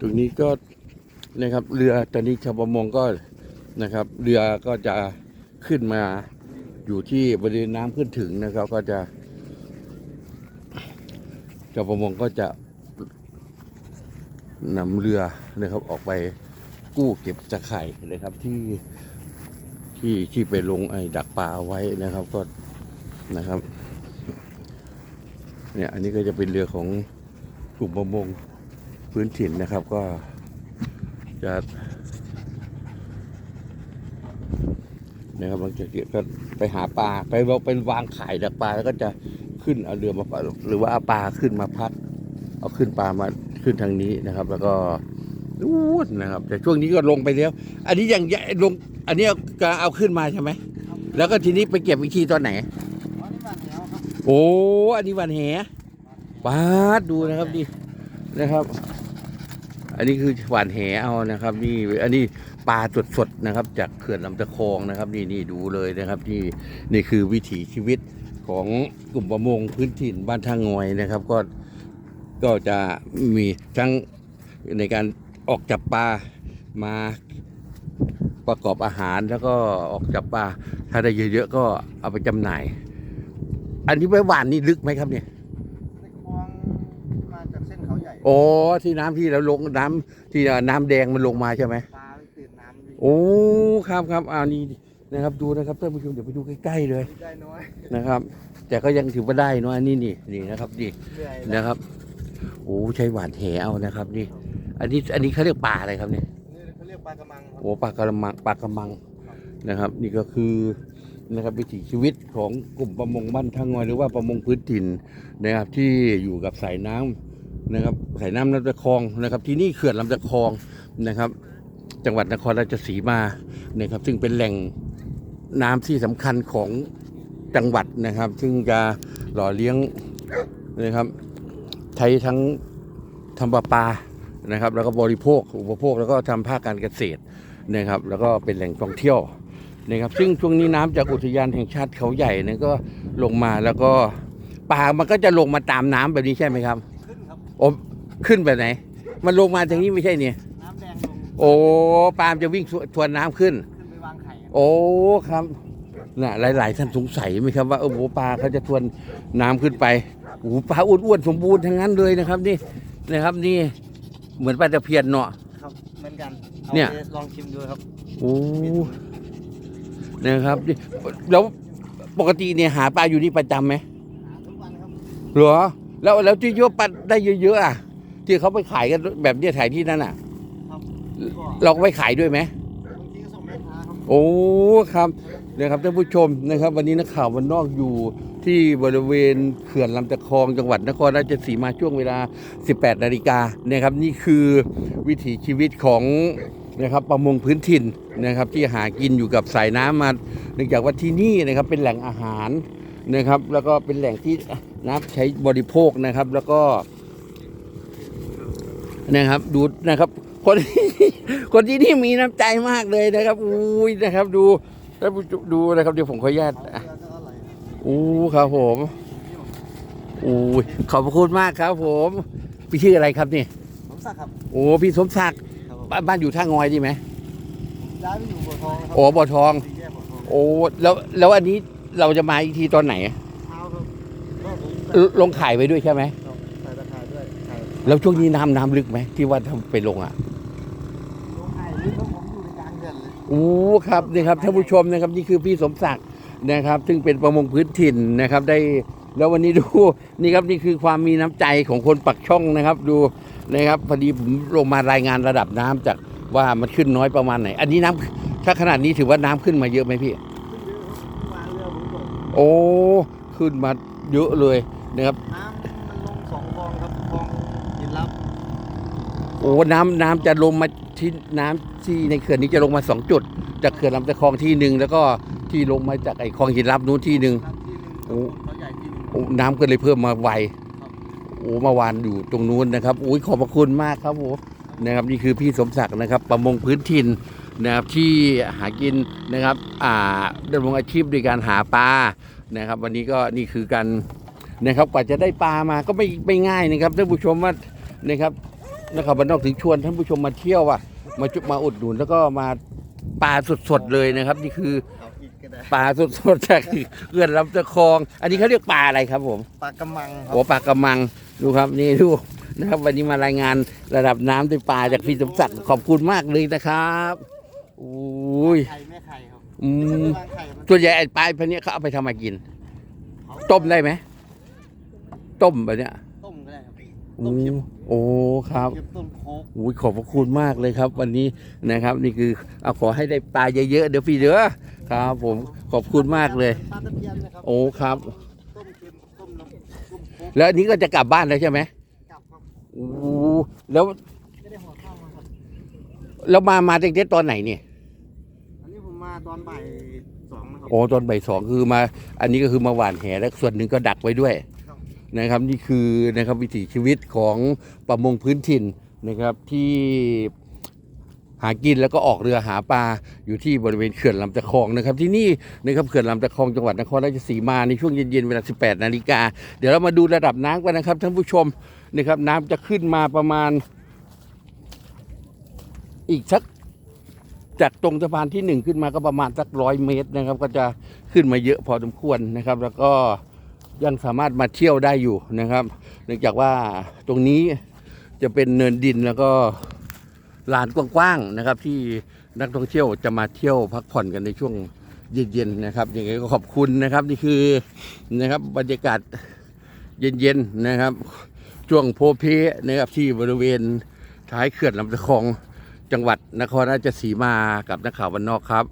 ตรงนี้ก็นะครับเรือตอนนี้ชาวประมงก็นะครับ เรือก็จะขึ้นมาอยู่ที่บริเวณน้ำขึ้นถึงนะครับ ก็จะชาวประมงก็จะนำเรือนะครับออกไปกู้เก็บตะไคร่นะครับที่ที่ที่ไปลงไอ้ดักปลาเอาไว้นะครับก็นะครับเนี่ยอันนี้ก็จะเป็นเรือของกลุ่มประมง พื้นถิ่นนะครับก็จะนะครับบางทีก็ไปหาปลาไปวางเป็นวางขายดักปลาแล้วก็จะขึ้นเอาเรือมาปะหรือว่าเอาปลาขึ้นมาพัก เอาขึ้นปลามาขึ้นทางนี้นะครับ แล้วก็นู่นนะครับ แต่ช่วงนี้ก็ลงไปแล้ว อันนี้ยังยังลง อันนี้ก็เอาขึ้นมาใช่ไหมแล้วก็ทีนี้ไปเก็บอีกทีตอนไหนอ๋อนี่บ้านแถวครับโอ้อันนี้วันแหปาดดูนะครับดินะครับ อันนี้คือหวานแหเอานะครับ นี่อันนี้ปลาสดๆนะครับ จากเขื่อนลำตะคองนะครับ นี่นี่ดูเลยนะครับนี่นี่คือวิถีชีวิตของกลุ่มประมงพื้นถิ่นบ้านท่างอยนะครับ ก็ก็จะมีทั้งในการออกจับปลามาประกอบอาหารแล้วก็ออกจับปลาถ้าได้เยอะๆก็เอาไปจำหน่าย อันนี้ไปหวานนี่ลึกไหมครับเนี่ย ในคลองมาจากเส้นเขาใหญ่ โอ้ที่น้ำที่เราลงน้ำที่น้ำแดงมันลงมาใช่ไหมปลาไม่ตื่นน้ำดีโอ้ครับครับอ่านี่นะครับดูนะครับท่านผู้ชมเดี๋ยวไปดูใกล้ๆเลยได้น้อยนะครับ แต่ก็ยังถือว่าได้เนอะอันนี้นี่นี่นะครับนี่เหนื่อยนะครับโอ้ใช้หวานแหเอานะครับนี่ อันนี้อันนี้เขาเรียกปลาอะไรครับเนี่ย นี่เขาเรียกปลากระมังครับโอ้ปลากระมังปลากระมังนะครับ นี่ก็คือนะครับวิถีชีวิตของกลุ่มประมงบ้านทางงอยหรือว่าประมงพื้นถิ่นนะครับที่อยู่กับสายน้ำ นะครับสายน้ำลำตะคองนะครับ ที่นี่เขื่อนลำตะคองนะครับ จังหวัดนครราชสีมานะครับ ซึ่งเป็นแหล่งน้ำที่สำคัญของจังหวัดนะครับ ซึ่งจะหล่อเลี้ยงนะครับใช้ทั้งทำประปานะครับ แล้วก็บริโภคอุปโภคแล้วก็ทำภาคการเกษตรนะครับ แล้วก็เป็นแหล่งท่องเที่ยวนะครับ ซึ่งช่วงนี้น้ำจากอุทยานแห่งชาติเขาใหญ่เนี่ยก็ลงมาแล้วก็ปลามันก็จะลงมาตามน้ำแบบนี้ใช่ไหมครับ ขึ้นครับโอ้ขึ้นแบบไหน มันลงมาทางนี้ไม่ใช่เนี่ย น้ำแดงลงโอ้ปลามันจะวิ่งสวทวนน้ำขึ้น ขึ้นไปวางไข่ครับโอ้ครับน่ะหลาย ๆ ท่านสงสัยไหมครับว่าโอ้โหปลาเขาจะทวนน้ำขึ้นไปโอ้โหปลาอ้วนๆสมบูรณ์ทั้งนั้นเลยนะครับ นี่นะครับนี่เหมือนปลาตะเพียนเนาะ ครับเหมือนกันอาเนี่ย ไปลองชิมดูครับโอ้นะครับนี่แล้วปกติเนี่ยหาปลาอยู่นี่ประจำไหมหาทุกวันครับเหรอ แล้วแล้วที่เยอะปลาได้เยอะๆอะที่เขาไปขายกันแบบเนี้ยขายที่นั่นอะ ครับเราก็ไปขายด้วยไหม บางทีก็ส่งแม่ค้าครับ โอ้ครับนะครับท่านผู้ชมนะครับ วันนี้นักข่าววันนอกอยู่ที่บริเวณเขื่อนลำตะคองจังหวัดนครราชสีมาช่วงเวลา 18 นาฬิกานะครับ นี่คือวิถีชีวิตของนะครับประมงพื้นถิ่นนะครับที่หากินอยู่กับสายน้ำมาเนื่องจากว่าที่นี่นะครับเป็นแหล่งอาหาร นะครับ แล้วก็เป็นแหล่งที่น้ำใช้บริโภคนะครับ แล้วก็นะครับ ดูนะครับ คนคนที่นี่มีน้ำใจมากเลยนะครับอุ้ยนะครับ ดูแล้วดูนะครับเดี๋ยวผมขออนุญาตเอาอะเรือก็อร่อยครับอู้ครับผมอู้ยขอบพระคุณมากครับ ผมพี่ชื่ออะไรครับนี่ผมสักดิ์ครับโอ้พี่สมศักดิ์ครับผมบ้านบ้านอยู่ท่างอยดีไหมย้ายไปอยู่บัวทองครัโอ้บ่อทองสี่แยกบัวทอง โอ้แล้วแล้วอันนี้ เราจะมาอีกทีตอนไหน เช้าครับก็ผมใส่ลงขายไว้ด้วยใช่ไหม ใส่ตะไคร้ด้วยไข่แล้วช่วงนี้น้ำน้ำลึกไหมที่ว่าทำไปลงอะลงไข่ลึกครับผมอยู่ในกลางเดือนเลยโอ้ครับนี่ครับท่านผู้ชมนะครับนี่คือพี่สมศักดิ์นะครับ ซึ่งเป็นประมงพื้นถิ่นนะครับ ได้แล้ววันนี้ดู นี่ครับนี่คือความมีน้ำใจของคนปักช่องนะครับ ดูนะครับพอดีผมลงมารายงานระดับน้ำจากว่ามันขึ้นน้อยประมาณไหน อันนี้น้ำถ้าขนาดนี้ถือว่าน้ำขึ้นมาเยอะไหมพี่ โอ้ ขึ้นมาเยอะเลยนะครับ น้ำมันลงสองคลองครับคลองหินลับโอ้น้ำน้ำจะลงมาที่น้ำที่ในเขื่อนนี้จะลงมาสองจุด จากเขื่อนลำตะคองที่หนึ่งแล้วก็ที่ลงมาจากไอ้คลองหินลับนู้นที่หนึ่งน้ำที่หนึ่งโอ้เขาใหญ่ที่หนึ่ง โอ้น้ำก็เลยเพิ่มมาไวครับโอ้เมื่อวานอยู่ตรงนู้นนะครับ อุ้ยขอบพระคุณมากครับผมนะครับ นี่คือพี่สมศักดิ์นะครับ ประมงพื้นถิ่น นะครับที่หากินนะครับอ่าดำรงอาชีพด้วยการหาปลานะครับ วันนี้ก็นี่คือการนะครับกว่าจะได้ปลามาก็ไม่ไม่ง่ายนะครับท่านผู้ชมว่านะครับนะครับบ้านนอกถึงชวนท่านผู้ชมมาเที่ยวอะมาจุมาอุดหนุนแล้วก็มาปลาสดๆเลยนะครับ นี่คือเอาอีกก็ได้ปลาสดๆจากเขื่อนลำตะคอง อันนี้เขาเรียกปลาอะไรครับผมปลากระมังครัโอ้ปลากระมังดูครับนี่ดูนะครับวันนี้มารายงานระดับน้ำด้วยปลาจากพี่สมศักดิ์ขอบคุณมากเลยนะครับโอ้ยไข่แม่ไข่ครับอืมวางไข่มันส่วนใหญ่ไอ้ปลาพันนี้ยเขาเอาไปทำมากิน ต้มได้ไหมต้มแบบเนี้ยต้มก็ได้ครับพี่โอ้ต้มเค็มโอ้ครับ เค็มต้มโค้กโอ้ยขอบพระคุณมากเลยครับ วันนี้นะครับนี่คือเอาขอให้ได้ปลาเยอะๆเดี๋ยวพี่เด้อครับ ผมขอบคุณมากเลย ปลาตะเพียนนะครับโอ้ครับ ต้มเค็มต้มน้ำต้มโค้กแล้วอันนี้ก็จะกลับบ้านแล้วใช่ไหมกลับครับโอ้แล้ว ไม่ได้ห่อข้าวมาครับ แล้วมามาเด็กๆตอนไหนเนี่ยอันนี้ผมมาตอนบ่ายสองนะครับโอ้ตอนบ่ายสองคือมา อันนี้ก็คือมาหว่านแหแล้วส่วนหนึ่งก็ดักไว้ด้วยครับ นะครับ นี่คือนะครับวิถีชีวิตของประมงพื้นถิ่นนะครับที่หากินแล้วก็ออกเรือหาปลาอยู่ที่บริเวณเขื่อนลำตะคองนะครับ ที่นี่นะครับเขื่อนลำตะคองจังหวัดนครราชสีมาในช่วงเย็นๆเวลา 18 นาฬิกา เดี๋ยวเรามาดูระดับน้ำกันนะครับท่านผู้ชมนะครับน้ำจะขึ้นมาประมาณ อีกสักจากตรงสะพานที่หนึ่งขึ้นมาก็ประมาณสักร้อยเมตรนะครับ ก็จะขึ้นมาเยอะพอสมควรนะครับ แล้วก็ยังสามารถมาเที่ยวได้อยู่นะครับ เนื่องจากว่าตรงนี้จะเป็นเนินดินแล้วก็ลานกว้างๆนะครับ ที่นักท่องเที่ยวจะมาเที่ยวพักผ่อนกันในช่วงเย็นๆนะครับยังไงก็ขอบคุณนะครับนี่คือนะครับบรรยากาศเย็นๆนะครับ ช่วงโพเพนะครับที่บริเวณท้ายเขื่อนลำตะคอง จังหวัดนครราชสีมากับนักข่าววันนอกครับ